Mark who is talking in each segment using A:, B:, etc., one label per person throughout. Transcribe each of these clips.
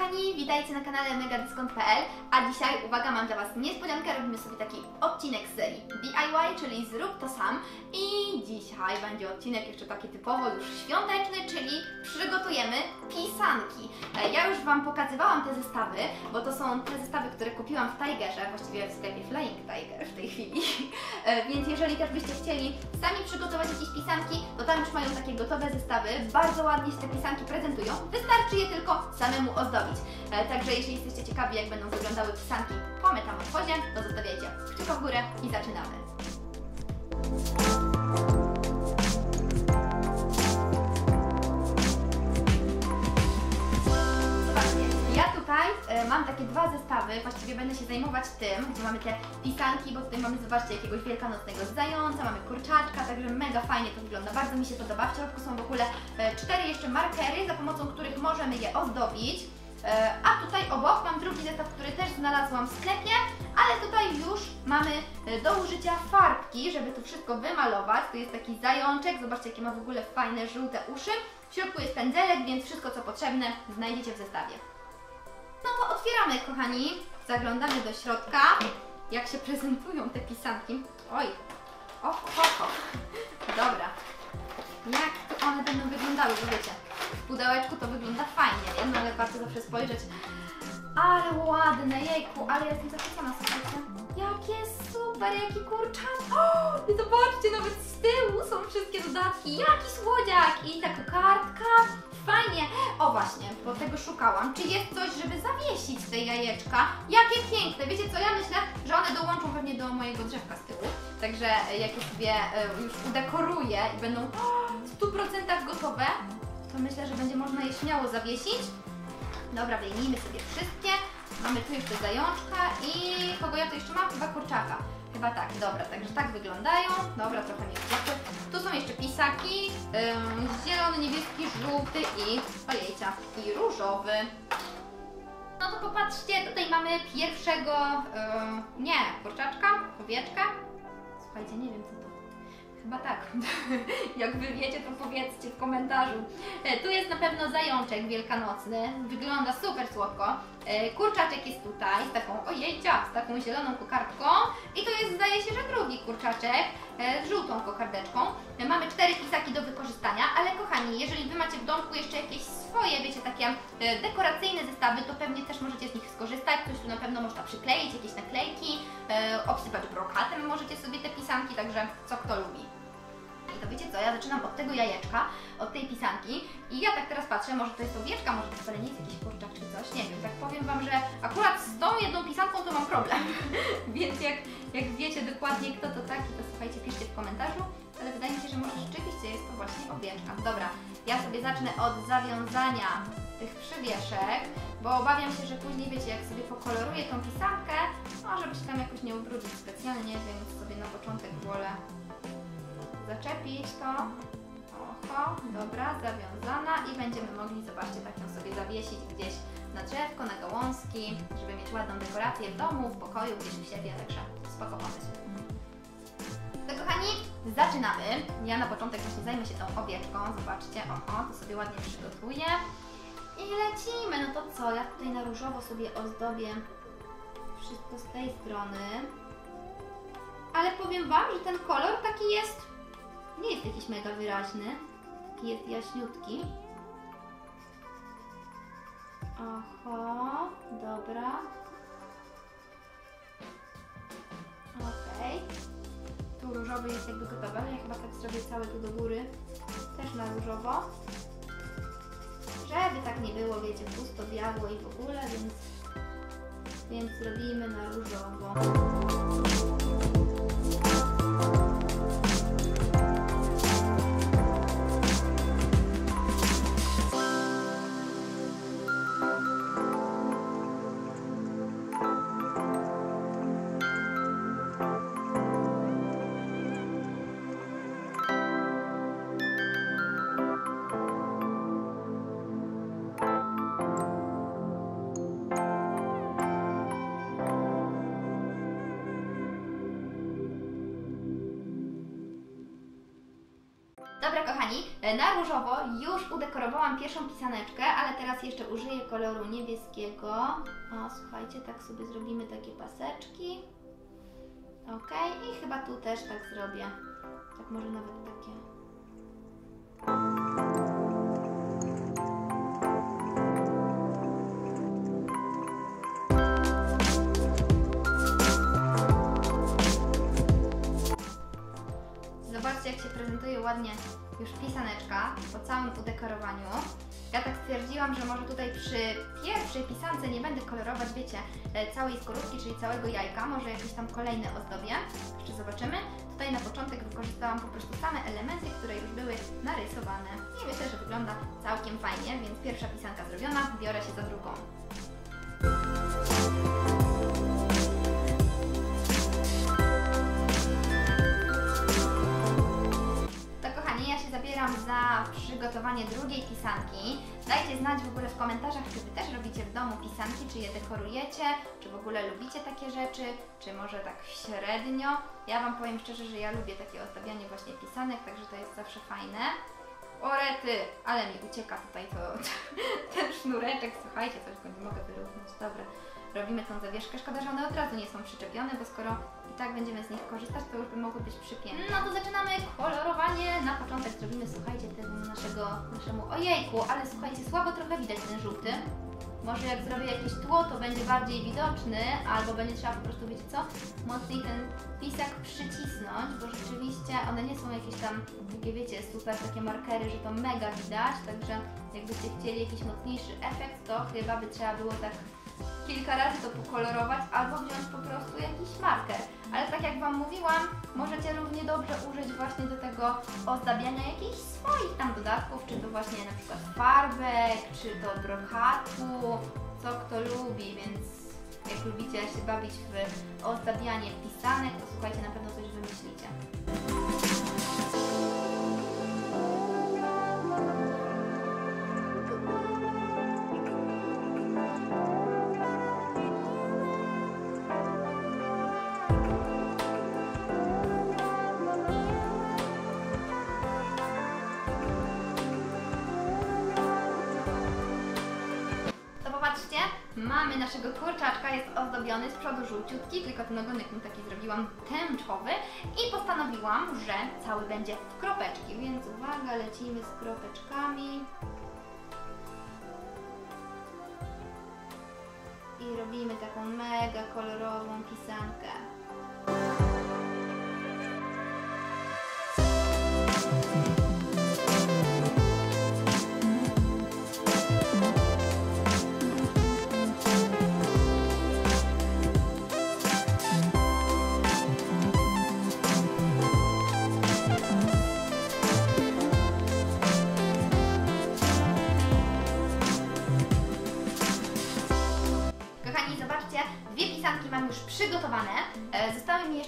A: kochani, witajcie na kanale megadyskont.pl A dzisiaj, uwaga, mam dla Was niespodziankę, robimy sobie taki odcinek z serii DIY, czyli zrób to sam. I dzisiaj będzie odcinek jeszcze taki typowo już świąteczny, czyli przygotujemy pisanki. E, Ja już Wam pokazywałam te zestawy, bo to są te zestawy, które kupiłam w Tigerze, właściwie w sklepie Flying Tiger w tej chwili. E, Więc jeżeli też byście chcieli sami przygotować jakieś pisanki, to tam już mają takie gotowe zestawy, bardzo ładnie się te pisanki prezentują, wystarczy je tylko samemu ozdobić. E, Także jeśli jesteście ciekawi, jak będą wyglądały pisanki po metamorfozie, to zostawiajcie kciuka w górę i zaczynamy. E, mam takie dwa zestawy, właściwie będę się zajmować tym, gdzie mamy te pisanki, bo tutaj mamy, zobaczcie, jakiegoś wielkanocnego zająca, mamy kurczaczka, także mega fajnie to wygląda, bardzo mi się podoba. W środku są w ogóle e, cztery jeszcze markery, za pomocą których możemy je ozdobić. E, A tutaj obok mam drugi zestaw, który też znalazłam w sklepie, ale tutaj już mamy e, do użycia farbki, żeby to wszystko wymalować. Tu jest taki zajączek, zobaczcie jakie ma w ogóle fajne żółte uszy. W środku jest pędzelek, więc wszystko co potrzebne znajdziecie w zestawie. No to otwieramy, kochani. Zaglądamy do środka. Jak się prezentują te pisanki. Oj, o, ho, ho. Dobra. Jak one będą wyglądały, bo wiecie, w pudełeczku to wygląda fajnie, nie? No ale warto zawsze spojrzeć. Ale ładne, jejku, ale ja jestem zachwycona, słuchajcie. Jakie super, jaki kurczak. O, i zobaczcie, nawet z tyłu są wszystkie dodatki. Jaki słodziak i taka kartka. Fajnie. O właśnie, bo tego szukałam. Czy jest coś, żeby zawiesić te jajeczka? Jakie piękne. Wiecie co, ja myślę, że one dołączą pewnie do mojego drzewka z tyłu. Także e, jak je sobie e, już udekoruję i będą w 100% gotowe, to myślę, że będzie można je śmiało zawiesić. Dobra, wyjmijmy sobie wszystkie. Mamy tu jeszcze zajączka i kogo ja tu jeszcze mam? Chyba kurczaka. Chyba tak, dobra, także tak wyglądają. Dobra, trochę mi wpłaty. Tu są jeszcze pisaki. Ym, zielony, niebieski, żółty i ojejcia, i różowy. No to popatrzcie, tutaj mamy pierwszego, ym, nie, kurczaczka, owieczka. Słuchajcie, nie wiem co. Chyba tak. Jak wy wiecie, to powiedzcie w komentarzu. E, Tu jest na pewno zajączek wielkanocny. Wygląda super słodko. E, Kurczaczek jest tutaj z taką, ojejcia, z taką zieloną kokardką. I to jest, zdaje się, że drugi kurczaczek e, z żółtą kokardeczką. Mamy cztery pisaki do wykorzystania, ale kochani, jeżeli wy macie w domku jeszcze jakieś swoje, wiecie, takie dekoracyjne zestawy, to pewnie też możecie z nich skorzystać. Coś tu na pewno można przykleić, jakieś naklejki, obsypać brokatem możecie sobie te pisanki, także co kto lubi. To wiecie co, ja zaczynam od tego jajeczka, od tej pisanki i ja tak teraz patrzę, może to jest owieczka, może to jest jakiś kurczak czy coś, nie wiem, tak powiem Wam, że akurat z tą jedną pisanką to mam problem, więc jak, jak wiecie dokładnie kto to taki, to słuchajcie, piszcie w komentarzu, ale wydaje mi się, że może rzeczywiście jest to właśnie owieczka. Dobra, ja sobie zacznę od zawiązania tych przywieszek, bo obawiam się, że później wiecie, jak sobie pokoloruję tą pisankę, żeby się tam jakoś nie ubrudzić specjalnie, więc sobie na początek wolę zaczepić to. Oho, dobra, zawiązana i będziemy mogli, zobaczcie, tak ją sobie zawiesić gdzieś na drzewko, na gałązki, żeby mieć ładną dekorację w domu, w pokoju, gdzieś u siebie, także spoko pomysł. To kochani, zaczynamy. Ja na początek właśnie zajmę się tą owieczką, zobaczcie, oho, to sobie ładnie przygotuję. I lecimy, no to co, ja tutaj na różowo sobie ozdobię wszystko z tej strony. Ale powiem Wam, że ten kolor taki jest nie jest jakiś mega wyraźny. Taki jest jaśniutki. Oho, dobra. Okej. Tu różowy jest jakby gotowy, ja chyba tak zrobię cały tu do góry. Też na różowo. Żeby tak nie było, wiecie, pusto, biało i w ogóle, więc, więc zrobimy na różowo. Na różowo już udekorowałam pierwszą pisaneczkę, ale teraz jeszcze użyję koloru niebieskiego. O, słuchajcie, tak sobie zrobimy takie paseczki. Ok, i chyba tu też tak zrobię. Tak może nawet takie. Zobaczcie, jak się prezentuje ładnie już pisaneczka po całym udekorowaniu. Ja tak stwierdziłam, że może tutaj przy pierwszej pisance nie będę kolorować, wiecie, e, całej skorupki, czyli całego jajka, może jakieś tam kolejne ozdobię. Jeszcze zobaczymy. Tutaj na początek wykorzystałam po prostu same elementy, które już były narysowane. I myślę, że wygląda całkiem fajnie, więc pierwsza pisanka zrobiona, biorę się za drugą. Przygotowanie drugiej pisanki. Dajcie znać w ogóle w komentarzach, czy Wy też robicie w domu pisanki, czy je dekorujecie, czy w ogóle lubicie takie rzeczy, czy może tak średnio. Ja Wam powiem szczerze, że ja lubię takie ozdabianie właśnie pisanek, także to jest zawsze fajne. Orety, ale mi ucieka tutaj to, ten sznureczek, słuchajcie, coś go nie mogę wyrównać. Dobra, robimy tą zawieszkę. Szkoda, że one od razu nie są przyczepione, bo skoro i tak będziemy z nich korzystać, to już by mogły być przypięte. No to zaczynamy kolorowanie. Na początek zrobimy, słuchajcie, tego naszego, naszemu ojejku, ale słuchajcie, słabo trochę widać ten żółty. Może jak zrobię jakieś tło, to będzie bardziej widoczny, albo będzie trzeba po prostu, wiecie co, mocniej ten pisak przycisnąć, bo rzeczywiście one nie są jakieś tam, takie wiecie, super takie markery, że to mega widać, także jakbyście chcieli jakiś mocniejszy efekt, to chyba by trzeba było tak kilka razy to pokolorować albo wziąć po prostu jakiś marker. Ale tak jak Wam mówiłam, możecie równie dobrze użyć właśnie do tego ozdabiania jakichś swoich tam dodatków, czy to właśnie na przykład farbek, czy to brokatu, co kto lubi, więc jak lubicie się bawić w ozdabianie pisanek, to słuchajcie, na pewno coś wymyślicie. Mamy naszego kurczaczka, jest ozdobiony z przodu żółciutki, tylko ten ogonek mu taki zrobiłam tęczowy i postanowiłam, że cały będzie w kropeczki, więc uwaga, lecimy z kropeczkami. I robimy taką mega kolorową pisankę.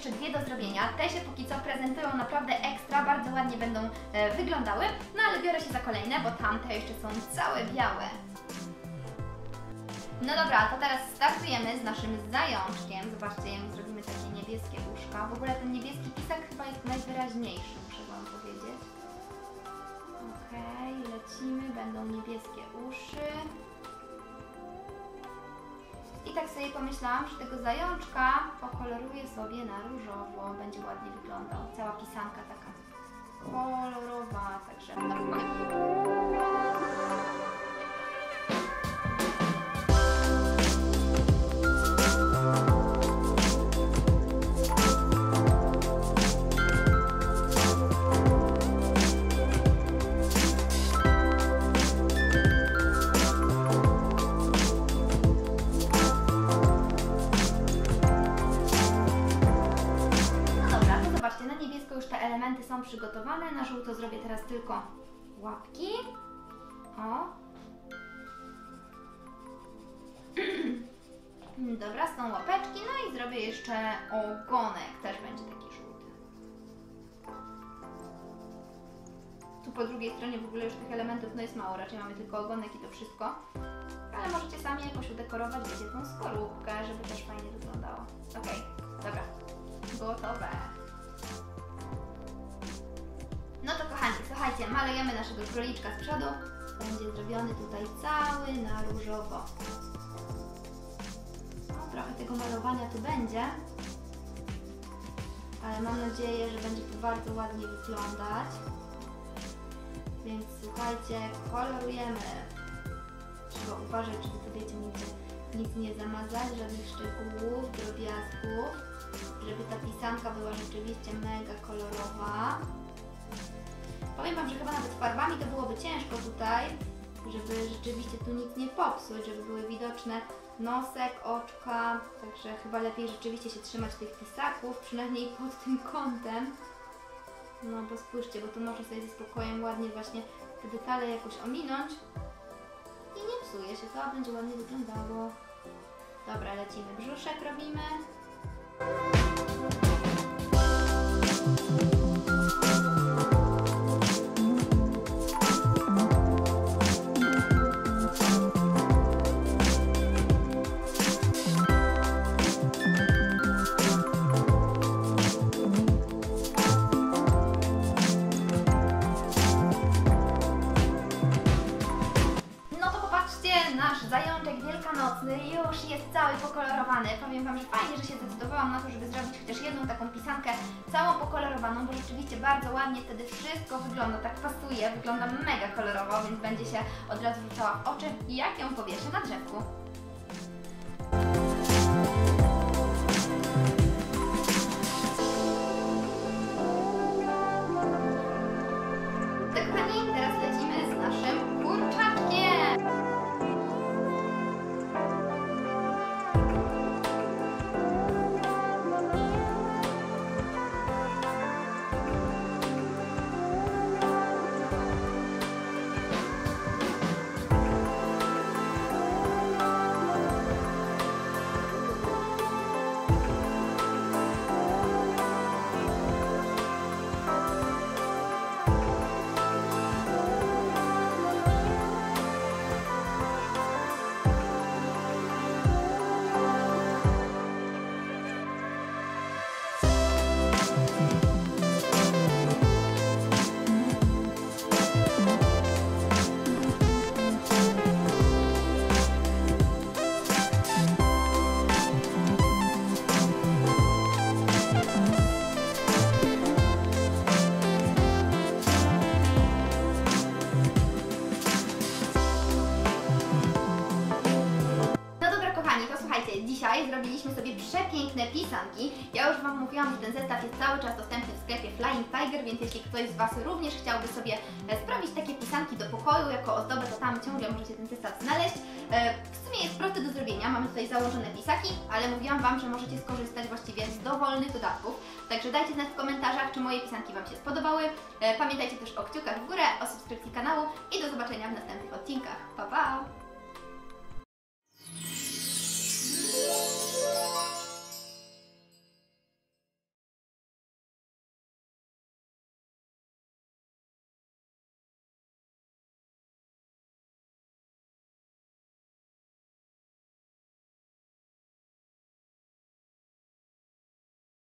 A: Jeszcze dwie do zrobienia. Te się póki co prezentują naprawdę ekstra, bardzo ładnie będą e, wyglądały. No ale biorę się za kolejne, bo tamte jeszcze są całe białe. No dobra, to teraz startujemy z naszym zajączkiem. Zobaczcie, jemu zrobimy takie niebieskie uszka. W ogóle ten niebieski pisak chyba jest najwyraźniejszy, muszę Wam powiedzieć. Okej, lecimy, będą niebieskie uszy. I tak sobie pomyślałam, że tego zajączka pokoloruję sobie na różowo. Będzie ładnie wyglądał. Cała pisanka taka kolorowa, także no, niebiesko już te elementy są przygotowane, na żółto zrobię teraz tylko łapki. O. Dobra, są łapeczki, no i zrobię jeszcze ogonek, też będzie taki żółty. Tu po drugiej stronie w ogóle już tych elementów no jest mało, raczej mamy tylko ogonek i to wszystko. Ale możecie sami jakoś udekorować, wiecie, tą skorupkę, żeby też fajnie wyglądało. Okej, dobra. Gotowe. No to kochani, słuchajcie, malujemy naszego króliczka z przodu. Będzie zrobiony tutaj cały na różowo. No, trochę tego malowania tu będzie. Ale mam nadzieję, że będzie to bardzo ładnie wyglądać. Więc słuchajcie, kolorujemy. Trzeba uważać, żeby nigdzie nic nie zamazać, żadnych szczegółów, drobiazgów, żeby ta pisanka była rzeczywiście mega kolorowa. Powiem Wam, że chyba nawet farbami to byłoby ciężko tutaj, żeby rzeczywiście tu nic nie popsuć, żeby były widoczne nosek, oczka, także chyba lepiej rzeczywiście się trzymać tych pisaków, przynajmniej pod tym kątem. No bo spójrzcie, bo tu można sobie ze spokojem ładnie właśnie te detale jakoś ominąć i nie psuje się, to będzie ładnie wyglądało. Dobra, lecimy. Brzuszek robimy. Że fajnie, że się zdecydowałam na to, żeby zrobić chociaż jedną taką pisankę całą pokolorowaną, bo rzeczywiście bardzo ładnie wtedy wszystko wygląda, tak pasuje, wygląda mega kolorowo, więc będzie się od razu rzucała oczy, jak ją powieszę na drzewku. Dzisiaj zrobiliśmy sobie przepiękne pisanki. Ja już Wam mówiłam, że ten zestaw jest cały czas dostępny w sklepie Flying Tiger, więc jeśli ktoś z Was również chciałby sobie e, sprawić takie pisanki do pokoju jako ozdobę, to tam ciągle możecie ten zestaw znaleźć. E, W sumie jest prosty do zrobienia, mamy tutaj założone pisaki, ale mówiłam Wam, że możecie skorzystać właściwie z dowolnych dodatków. Także dajcie znać w komentarzach, czy moje pisanki Wam się spodobały. E, Pamiętajcie też o kciukach w górę, o subskrypcji kanału i do zobaczenia w następnych odcinkach. Pa, pa!